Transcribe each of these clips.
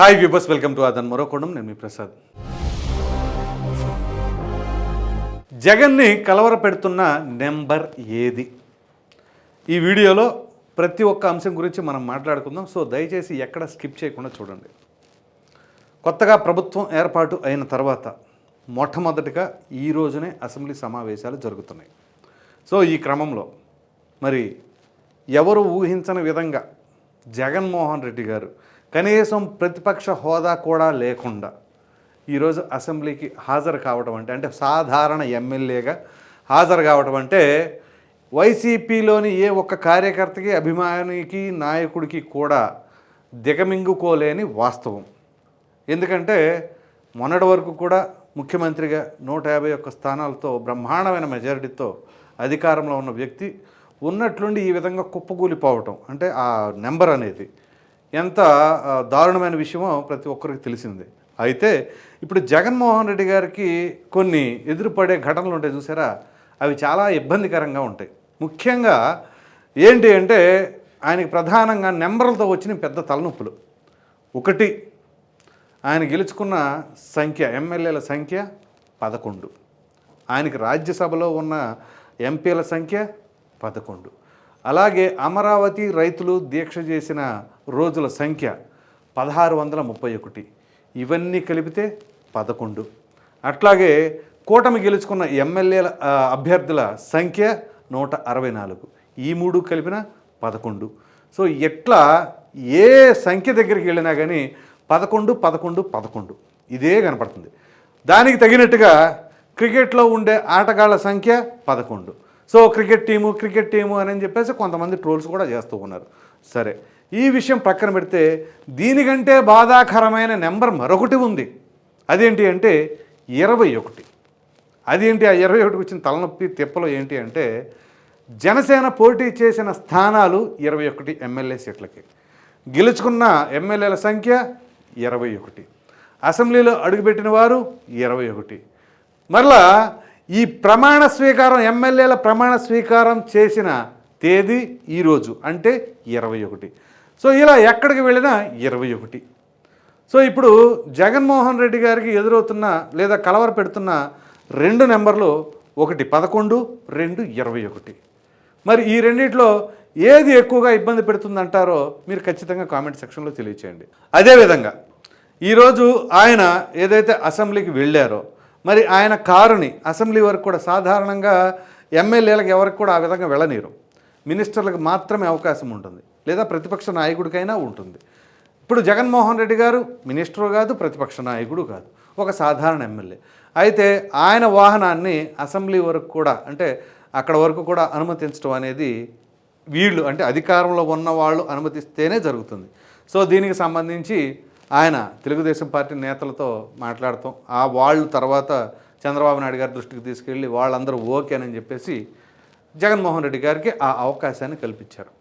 Hi viewers welcome to అదన్ మరోకోణం నేను మీ ప్రసాద్. జగన్ని కలవర పెడుతున్న నెంబర్ ఏది? ఈ వీడియోలో ప్రతి ఒక్క అంశం గురించి మనం మాట్లాడుకుందాం. సో దయచేసి ఎక్కడ స్కిప్ చేయకుండా చూడండి. కొత్తగా ప్రభుత్వం ఏర్పాటు అయిన తర్వాత మొట్టమొదటిగా ఈ రోజునే అసెంబ్లీ సమావేశాలు జరుగుతున్నాయి. సో ఈ క్రమంలో మరి ఎవరు ఊహించని విధంగా జగన్మోహన్ రెడ్డి గారు కనీసం ప్రతిపక్ష హోదా కూడా లేకుండా ఈరోజు అసెంబ్లీకి హాజరు కావడం అంటే అంటే సాధారణ ఎమ్మెల్యేగా హాజరు కావడం అంటే వైసీపీలోని ఏ ఒక్క కార్యకర్తకి అభిమానికి నాయకుడికి కూడా దిగమింగుకోలేని వాస్తవం. ఎందుకంటే మొన్నటి వరకు కూడా ముఖ్యమంత్రిగా నూట యాభై ఒక్క స్థానాలతో బ్రహ్మాండమైన మెజారిటీతో అధికారంలో ఉన్న వ్యక్తి ఉన్నట్లుండి ఈ విధంగా కుప్పకూలిపోవటం అంటే ఆ నెంబర్ అనేది ఎంత దారుణమైన విషయమో ప్రతి ఒక్కరికి తెలిసిందే. అయితే ఇప్పుడు జగన్మోహన్ రెడ్డి గారికి కొన్ని ఎదురుపడే ఘటనలు ఉంటాయి చూసారా? అవి చాలా ఇబ్బందికరంగా ఉంటాయి. ముఖ్యంగా ఏంటి అంటే ఆయనకి ప్రధానంగా నెంబర్లతో వచ్చిన పెద్ద తలనొప్పులు. ఒకటి ఆయన గెలుచుకున్న సంఖ్య ఎమ్మెల్యేల సంఖ్య పదకొండు. ఆయనకి రాజ్యసభలో ఉన్న ఎంపీల సంఖ్య పదకొండు. అలాగే అమరావతి రైతులు దీక్ష చేసిన రోజుల సంఖ్య పదహారు వందల ముప్పై ఒకటి. ఇవన్నీ కలిపితే పదకొండు. అట్లాగే కూటమి గెలుచుకున్న ఎమ్మెల్యేల అభ్యర్థుల సంఖ్య నూట అరవై నాలుగు. ఈ మూడు కలిపిన పదకొండు. సో ఎట్లా ఏ సంఖ్య దగ్గరికి వెళ్ళినా కానీ పదకొండు పదకొండు పదకొండు. ఇదే కనపడుతుంది. దానికి తగినట్టుగా క్రికెట్లో ఉండే ఆటగాళ్ళ సంఖ్య పదకొండు. So cricket team cricket team అని చెప్పేసి కొంతమంది ట్రోల్స్ కూడా చేస్తూ ఉన్నారు. సరే ఈ విషయం పక్కన పెడితే దీనికంటే బాధాకరమైన నెంబర్ మరొకటి ఉంది. అదేంటి అంటే ఇరవై ఒకటి. అదేంటి ఆ ఇరవై ఒకటికి వచ్చిన తలనొప్పి తిప్పలో ఏంటి అంటే జనసేన పోటీ చేసిన స్థానాలు ఇరవై ఒకటి ఎమ్మెల్యే సీట్లకి. గెలుచుకున్న ఎమ్మెల్యేల సంఖ్య ఇరవై ఒకటి. అసెంబ్లీలో అడుగుపెట్టిన వారు ఇరవై ఒకటి. మరలా ఈ ప్రమాణ స్వీకారం ఎమ్మెల్యేల ప్రమాణ స్వీకారం చేసిన తేదీ ఈరోజు అంటే ఇరవై ఒకటి. సో ఇలా ఎక్కడికి వెళ్ళినా ఇరవై ఒకటి. సో ఇప్పుడు జగన్మోహన్ రెడ్డి గారికి ఎదురవుతున్న లేదా కలవర పెడుతున్న రెండు నెంబర్లు ఒకటి పదకొండు రెండు ఇరవై ఒకటి. మరి ఈ రెండిట్లో ఏది ఎక్కువగా ఇబ్బంది పెడుతుందంటారో మీరు ఖచ్చితంగా కామెంట్ సెక్షన్లో తెలియచేయండి. అదేవిధంగా ఈరోజు ఆయన ఏదైతే అసెంబ్లీకి వెళ్ళారో మరి ఆయన కారుని అసెంబ్లీ వరకు కూడా సాధారణంగా ఎమ్మెల్యేలకు ఎవరికి కూడా ఆ విధంగా వెళ్ళనీరు మినిస్టర్లకు మాత్రమే అవకాశం ఉంటుంది. లేదా ప్రతిపక్ష నాయకుడికైనా ఉంటుంది. ఇప్పుడు జగన్మోహన్ రెడ్డి గారు మినిస్టరు కాదు ప్రతిపక్ష నాయకుడు కాదు. ఒక సాధారణ ఎమ్మెల్యే. అయితే ఆయన వాహనాన్ని అసెంబ్లీ వరకు కూడా అంటే అక్కడ వరకు కూడా అనుమతించడం అనేది వీళ్ళు అంటే అధికారంలో ఉన్న వాళ్ళు అనుమతిస్తేనే జరుగుతుంది. సో దీనికి సంబంధించి ఆయన తెలుగుదేశం పార్టీ నేతలతో మాట్లాడతాం. ఆ వాళ్ళు తర్వాత చంద్రబాబు నాయుడు గారి దృష్టికి తీసుకెళ్ళి వాళ్ళందరూ ఓకేనని చెప్పేసి జగన్మోహన్ రెడ్డి గారికి ఆ అవకాశాన్ని కల్పించారు.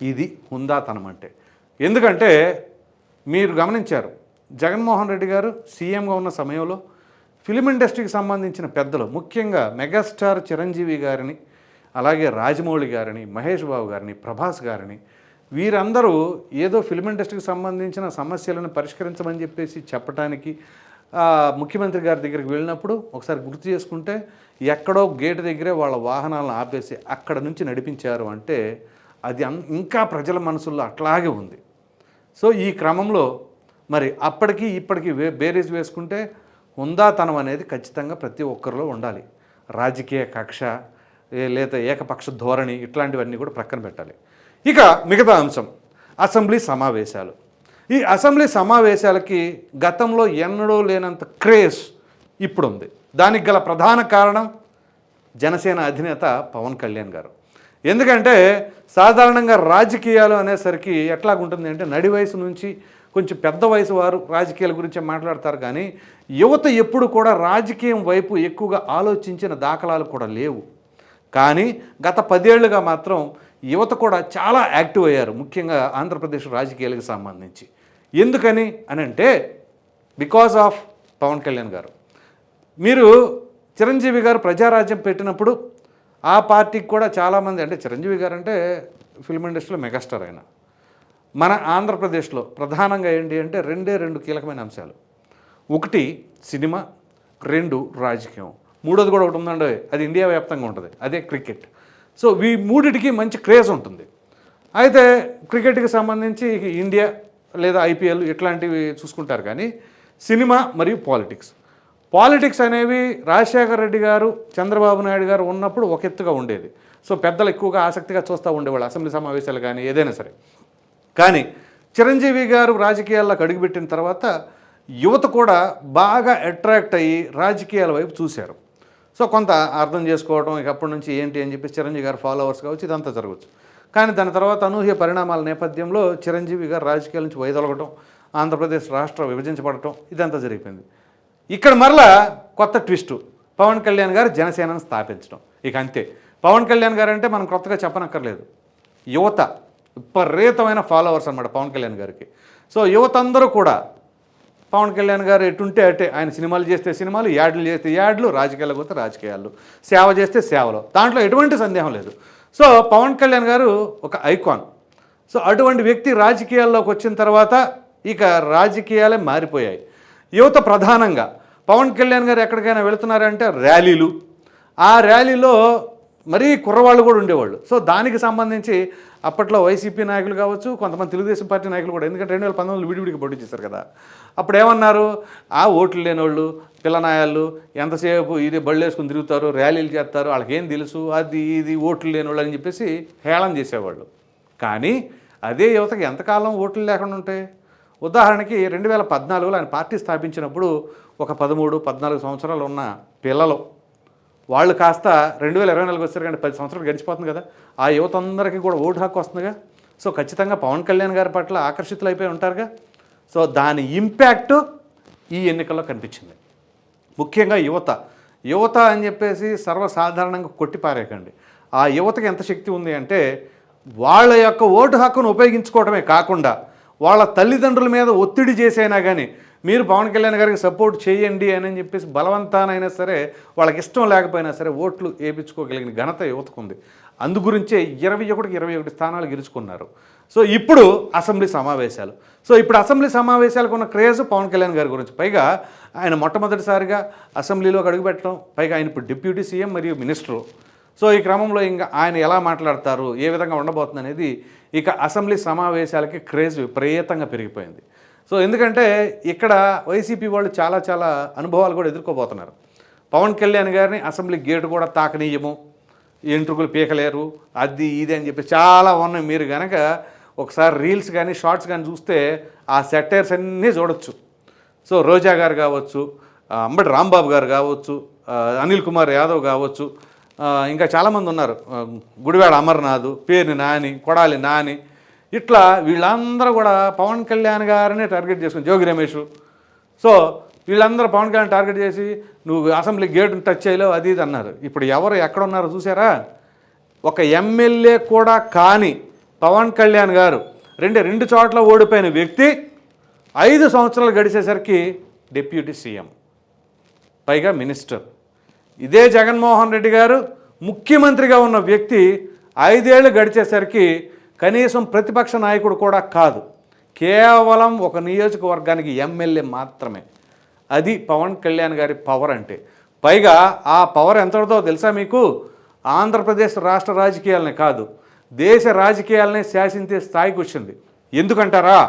ఇది హుందాతనం అంటే. ఎందుకంటే మీరు గమనించారు జగన్మోహన్ రెడ్డి గారు సీఎంగా ఉన్న సమయంలో ఫిలిం ఇండస్ట్రీకి సంబంధించిన పెద్దలు ముఖ్యంగా మెగాస్టార్ చిరంజీవి గారిని అలాగే రాజమౌళి గారిని మహేష్ బాబు గారిని ప్రభాస్ గారిని వీరందరూ ఏదో ఫిలిం ఇండస్ట్రీకి సంబంధించిన సమస్యలను పరిష్కరించమని చెప్పేసి చెప్పడానికి ముఖ్యమంత్రి గారి దగ్గరికి వెళ్ళినప్పుడు ఒకసారి గుర్తు చేసుకుంటే ఎక్కడో గేటు దగ్గరే వాళ్ళ వాహనాలను ఆపేసి అక్కడ నుంచి నడిపించారు అంటే అది అం- ఇంకా ప్రజల మనసుల్లో అట్లాగే ఉంది. సో ఈ క్రమంలో మరి అప్పటికి ఇప్పటికి వే బేరీజ్ వేసుకుంటే హుందాతనం అనేది ఖచ్చితంగా ప్రతి ఒక్కరిలో ఉండాలి. రాజకీయ కక్ష లేదా ఏకపక్ష ధోరణి ఇట్లాంటివన్నీ కూడా ప్రక్కన పెట్టాలి. ఇక మిగతా అంశం అసెంబ్లీ సమావేశాలు. ఈ అసెంబ్లీ సమావేశాలకి గతంలో ఎన్నడూ లేనంత క్రేజ్ ఇప్పుడుంది. దానికి గల ప్రధాన కారణం జనసేన అధినేత పవన్ కళ్యాణ్ గారు. ఎందుకంటే సాధారణంగా రాజకీయాలు అనేసరికి ఎట్లాగుంటుంది అంటే నడి వయసు నుంచి కొంచెం పెద్ద వయసు వారు రాజకీయాల గురించి మాట్లాడతారు కానీ యువత ఎప్పుడు కూడా రాజకీయం వైపు ఎక్కువగా ఆలోచించిన దాఖలాలు కూడా లేవు. కానీ గత పదేళ్ళుగా మాత్రం యువత కూడా చాలా యాక్టివ్ అయ్యారు ముఖ్యంగా ఆంధ్రప్రదేశ్ రాజకీయాలకు సంబంధించి. ఎందుకని అని అంటే బికాజ్ ఆఫ్ పవన్ కళ్యాణ్ గారు. మీరు చిరంజీవి గారు ప్రజారాజ్యం పెట్టినప్పుడు ఆ పార్టీకి కూడా చాలామంది అంటే చిరంజీవి గారు అంటే ఫిల్మ్ ఇండస్ట్రీలో మెగాస్టార్ ఆయన. మన ఆంధ్రప్రదేశ్లో ప్రధానంగా ఏంటి అంటే రెండే రెండు కీలకమైన అంశాలు. ఒకటి సినిమా రెండు రాజకీయం. మూడోది కూడా ఒకటి ఉందండి అది ఇండియా వ్యాప్తంగా ఉంటుంది అదే క్రికెట్. సో ఈ మూడిటికి మంచి క్రేజ్ ఉంటుంది. అయితే క్రికెట్కి సంబంధించి ఇండియా లేదా ఐపీఎల్ ఇట్లాంటివి చూసుకుంటారు కానీ సినిమా మరియు పాలిటిక్స్. పాలిటిక్స్ అనేవి రాజశేఖర రెడ్డి గారు చంద్రబాబు నాయుడు గారు ఉన్నప్పుడు ఒక ఎత్తుగా ఉండేది. సో పెద్దలు ఎక్కువగా ఆసక్తిగా చూస్తూ ఉండేవాళ్ళు అసెంబ్లీ సమావేశాలు కానీ ఏదైనా సరే. కానీ చిరంజీవి గారు రాజకీయాల్లోకి అడుగుపెట్టిన తర్వాత యువత కూడా బాగా అట్రాక్ట్ అయ్యి రాజకీయాల వైపు చూశారు. సో కొంత అర్థం చేసుకోవడం ఇక అప్పటి నుంచి ఏంటి అని చెప్పి చిరంజీవి గారు ఫాలోవర్స్ కావచ్చు ఇదంతా జరగవచ్చు. కానీ దాని తర్వాత అనూహ్య పరిణామాల నేపథ్యంలో చిరంజీవి గారు రాజకీయాల నుంచి వైదొలగటం ఆంధ్రప్రదేశ్ రాష్ట్రం విభజించబడటం ఇదంతా జరిగిపోయింది. ఇక్కడ మరలా కొత్త ట్విస్ట్. పవన్ కళ్యాణ్ గారు జనసేనను స్థాపించడం ఇక అంతే. పవన్ కళ్యాణ్ గారు అంటే మనం కొత్తగా చెప్పనక్కర్లేదు. యువత విపరీతమైన ఫాలోవర్స్ అనమాట పవన్ కళ్యాణ్ గారికి. సో యువత అందరూ కూడా పవన్ కళ్యాణ్ గారు ఎటుంటే అటే ఆయన సినిమాలు చేస్తే సినిమాలు యాడ్లు చేస్తే యాడ్లు రాజకీయాలకు పోతే రాజకీయాలు సేవ చేస్తే సేవలు. దాంట్లో ఎటువంటి సందేహం లేదు. సో పవన్ కళ్యాణ్ గారు ఒక ఐకాన్. సో అటువంటి వ్యక్తి రాజకీయాల్లోకి వచ్చిన తర్వాత ఇక రాజకీయాలే మారిపోయాయి. యువత ప్రధానంగా. పవన్ కళ్యాణ్ గారు ఎక్కడికైనా వెళుతున్నారంటే ర్యాలీలు. ఆ ర్యాలీలో మరీ కుర్రవాళ్ళు కూడా ఉండేవాళ్ళు. సో దానికి సంబంధించి అప్పట్లో వైసీపీ నాయకులు కావచ్చు కొంతమంది తెలుగుదేశం పార్టీ నాయకులు కూడా. ఎందుకంటే రెండు వేల పంతొమ్మిదిలో విడివిడికి పోటీ చేశారు కదా. అప్పుడు ఏమన్నారు ఆ ఓట్లు లేనివాళ్ళు పిల్లనాయాలు ఎంతసేపు ఇది బళ్ళు వేసుకుని తిరుగుతారు ర్యాలీలు చేస్తారు వాళ్ళకేం తెలుసు? అది ఇది ఓట్లు లేనివాళ్ళు అని చెప్పేసి హేళన చేసేవాళ్ళు. కానీ అదే యువతకి ఎంతకాలం ఓట్లు లేకుండా ఉంటాయి? ఉదాహరణకి రెండు వేల పద్నాలుగులో ఆయన పార్టీ స్థాపించినప్పుడు ఒక పదమూడు పద్నాలుగు సంవత్సరాలు ఉన్న పిల్లలు వాళ్ళు కాస్త రెండు వేల ఇరవై నాలుగు వచ్చారు కానీ పది సంవత్సరాలు గడిచిపోతుంది కదా? ఆ యువత అందరికీ కూడా ఓటు హక్కు వస్తుందిగా? సో ఖచ్చితంగా పవన్ కళ్యాణ్ గారి పట్ల ఆకర్షితులు అయిపోయి ఉంటారుగా? సో దాని ఇంపాక్ట్ ఈ ఎన్నికల్లో కనిపించింది. ముఖ్యంగా యువత. యువత అని చెప్పేసి సర్వసాధారణంగా కొట్టిపారేకండి ఆ యువతకి ఎంత శక్తి ఉంది అంటే వాళ్ళ యొక్క ఓటు హక్కును ఉపయోగించుకోవడమే కాకుండా వాళ్ళ తల్లిదండ్రుల మీద ఒత్తిడి చేసైనా కానీ మీరు పవన్ కళ్యాణ్ గారికి సపోర్ట్ చేయండి అని చెప్పేసి బలవంతానైనా సరే వాళ్ళకి ఇష్టం లేకపోయినా సరే ఓట్లు వేయించుకోగలిగిన ఘనత యువతకు ఉంది. అందుగురించే ఇరవై ఒకటికి ఇరవై ఒకటి స్థానాలు గెలుచుకున్నారు. సో ఇప్పుడు అసెంబ్లీ సమావేశాలు. సో ఇప్పుడు అసెంబ్లీ సమావేశాలకు ఉన్న క్రేజ్ పవన్ కళ్యాణ్ గారి గురించి. పైగా ఆయన మొట్టమొదటిసారిగా అసెంబ్లీలోకి అడుగుపెట్టడం పైగా ఆయన ఇప్పుడు డిప్యూటీ సీఎం మరియు మినిస్టరు. సో ఈ క్రమంలో ఇంకా ఆయన ఎలా మాట్లాడతారు ఏ విధంగా ఉండబోతుంది అనేది ఇక అసెంబ్లీ సమావేశాలకి క్రేజ్ విపరీతంగా పెరిగిపోయింది. సో ఎందుకంటే ఇక్కడ వైసీపీ వాళ్ళు చాలా చాలా అనుభవాలు కూడా ఎదుర్కోబోతున్నారు. పవన్ కళ్యాణ్ గారిని అసెంబ్లీ గేటు కూడా తాకనీయము ఎంట్రుకులు పీకలేరు అది ఇది అని చెప్పి చాలా ఉన్నాయి. మీరు కనుక ఒకసారి రీల్స్ కానీ షార్ట్స్ కానీ చూస్తే ఆ సెటైర్స్ అన్నీ చూడొచ్చు. సో రోజా గారు కావచ్చు అంబటి రాంబాబు గారు కావచ్చు అనిల్ కుమార్ యాదవ్ కావచ్చు ఇంకా చాలామంది ఉన్నారు. గుడివాడ అమర్నాథ్ పేరుని నాని కొడాలి నాని. ఇట్లా వీళ్ళందరూ కూడా పవన్ కళ్యాణ్ గారిని టార్గెట్ చేసుకుని జోగి రమేష్. సో వీళ్ళందరూ పవన్ కళ్యాణ్ టార్గెట్ చేసి నువ్వు అసెంబ్లీ గేటును టచ్ చేయలేవు అది ఇది అన్నారు. ఇప్పుడు ఎవరు ఎక్కడ ఉన్నారో చూసారా? ఒక ఎమ్మెల్యే కూడా కాని పవన్ కళ్యాణ్ గారు రెండు రెండు చోట్ల ఓడిపోయిన వ్యక్తి ఐదు సంవత్సరాలు గడిచేసరికి డిప్యూటీ సీఎం పైగా మినిస్టర్. ఇదే జగన్మోహన్ రెడ్డి గారు ముఖ్యమంత్రిగా ఉన్న వ్యక్తి ఐదేళ్ళు గడిచేసరికి కనీసం ప్రతిపక్ష నాయకుడు కూడా కాదు. కేవలం ఒక నియోజకవర్గానికి ఎమ్మెల్యే మాత్రమే. అది పవన్ కళ్యాణ్ గారి పవర్ అంటే. పైగా ఆ పవర్ ఎంతటిదో తెలుసా మీకు? ఆంధ్రప్రదేశ్ రాష్ట్ర రాజకీయాలనే కాదు. దేశ రాజకీయాలనే శాసించే స్థాయికి వచ్చింది. ఎందుకంటారా?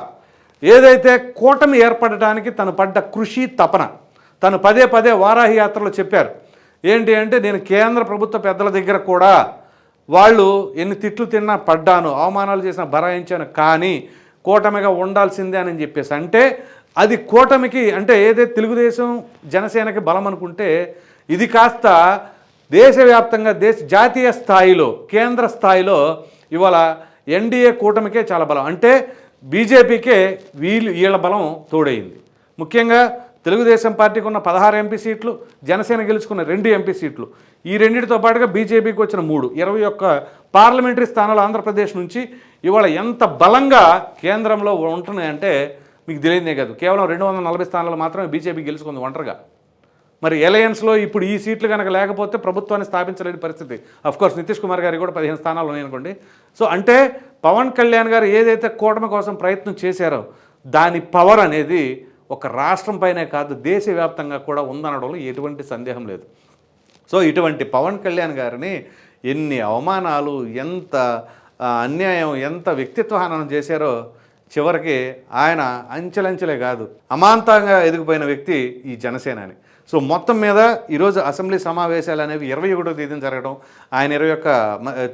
ఏదైతే కూటమి ఏర్పడటానికి తను పడ్డ కృషి తపన. తను పదే పదే వారాహి యాత్రలో చెప్పారు. ఏంటి అంటే నేను కేంద్ర ప్రభుత్వ పెద్దల దగ్గర కూడా వాళ్ళు ఎన్ని తిట్లు తిన్నా పడ్డాను అవమానాలు చేసిన భరాయించాను కానీ కూటమిగా ఉండాల్సిందే అని చెప్పేసి. అంటే అది కూటమికి అంటే ఏదైతే తెలుగుదేశం జనసేనకి బలం అనుకుంటే ఇది కాస్త దేశవ్యాప్తంగా దేశ జాతీయ స్థాయిలో కేంద్ర స్థాయిలో ఇవాళ ఎన్డీఏ కూటమికే చాలా బలం. అంటే బీజేపీకే వీళ్ళు వీళ్ళ బలం తోడైంది ముఖ్యంగా తెలుగుదేశం పార్టీకి ఉన్న పదహారు ఎంపీ సీట్లు జనసేన గెలుచుకున్న రెండు ఎంపీ సీట్లు. ఈ రెండింటితో పాటుగా బీజేపీకి వచ్చిన మూడు. ఇరవై ఒక్క పార్లమెంటరీ స్థానాలు ఆంధ్రప్రదేశ్ నుంచి ఇవాళ ఎంత బలంగా కేంద్రంలో ఉంటున్నాయంటే మీకు తెలియదే కాదు. కేవలం రెండు వందల నలభై స్థానాలు మాత్రమే బీజేపీ గెలుచుకుంది ఒంటరిగా. మరి ఎలయన్స్లో ఇప్పుడు ఈ సీట్లు కనుక లేకపోతే ప్రభుత్వాన్ని స్థాపించలేని పరిస్థితి. అఫ్కోర్స్ నితీష్ కుమార్ గారికి కూడా పదిహేను స్థానాలు ఉన్నాయనుకోండి సో అంటే పవన్ కళ్యాణ్ గారు ఏదైతే కూటమి కోసం ప్రయత్నం చేశారో దాని పవర్ అనేది ఒక రాష్ట్రం పైనే కాదు దేశవ్యాప్తంగా కూడా ఉందనడంలో ఎటువంటి సందేహం లేదు. సో ఇటువంటి పవన్ కళ్యాణ్ గారిని ఎన్ని అవమానాలు ఎంత అన్యాయం ఎంత వ్యక్తిత్వ హననం చేశారో చివరికి ఆయన అంచెలంచెలే కాదు అమాంతంగా ఎదిగిపోయిన వ్యక్తి ఈ జనసేనాని. సో మొత్తం మీద ఈరోజు అసెంబ్లీ సమావేశాలు అనేవి ఇరవై ఒకటో తేదీన జరగడం ఆయన ఇరవై ఒక్క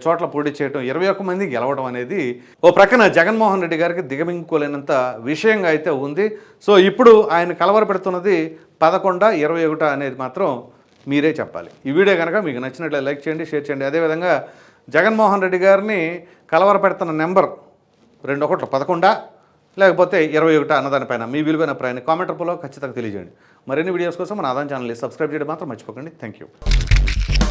చోట్ల పోటీ చేయడం ఇరవై ఒక్క మంది గెలవడం అనేది ఓ ప్రక్కన జగన్మోహన్ రెడ్డి గారికి దిగమింగుకోలేనంత విషయంగా అయితే ఉంది. సో ఇప్పుడు ఆయన కలవరపెడుతున్నది పదకొండ ఇరవై ఒకట అనేది మాత్రం మీరే చెప్పాలి. ఈ వీడియో కనుక మీకు నచ్చినట్లయితే లైక్ చేయండి షేర్ చేయండి. అదేవిధంగా జగన్మోహన్ రెడ్డి గారిని కలవరపెడుతున్న నెంబర్ రెండు ఒకటి పదకొండా? లేకపోతే ఇరవై ఒకటి అన్నదానిపైన? మీ విలువైన ప్రయాణం కామెంట్ రూపంలో ఖచ్చితంగా తెలియజేయండి. మరిన్ని వీడియోస్ కోసం మన ఆదాయం ఛానల్ని సబ్స్క్రైబ్ చేయడం మాత్రం మర్చిపోకండి. Thank you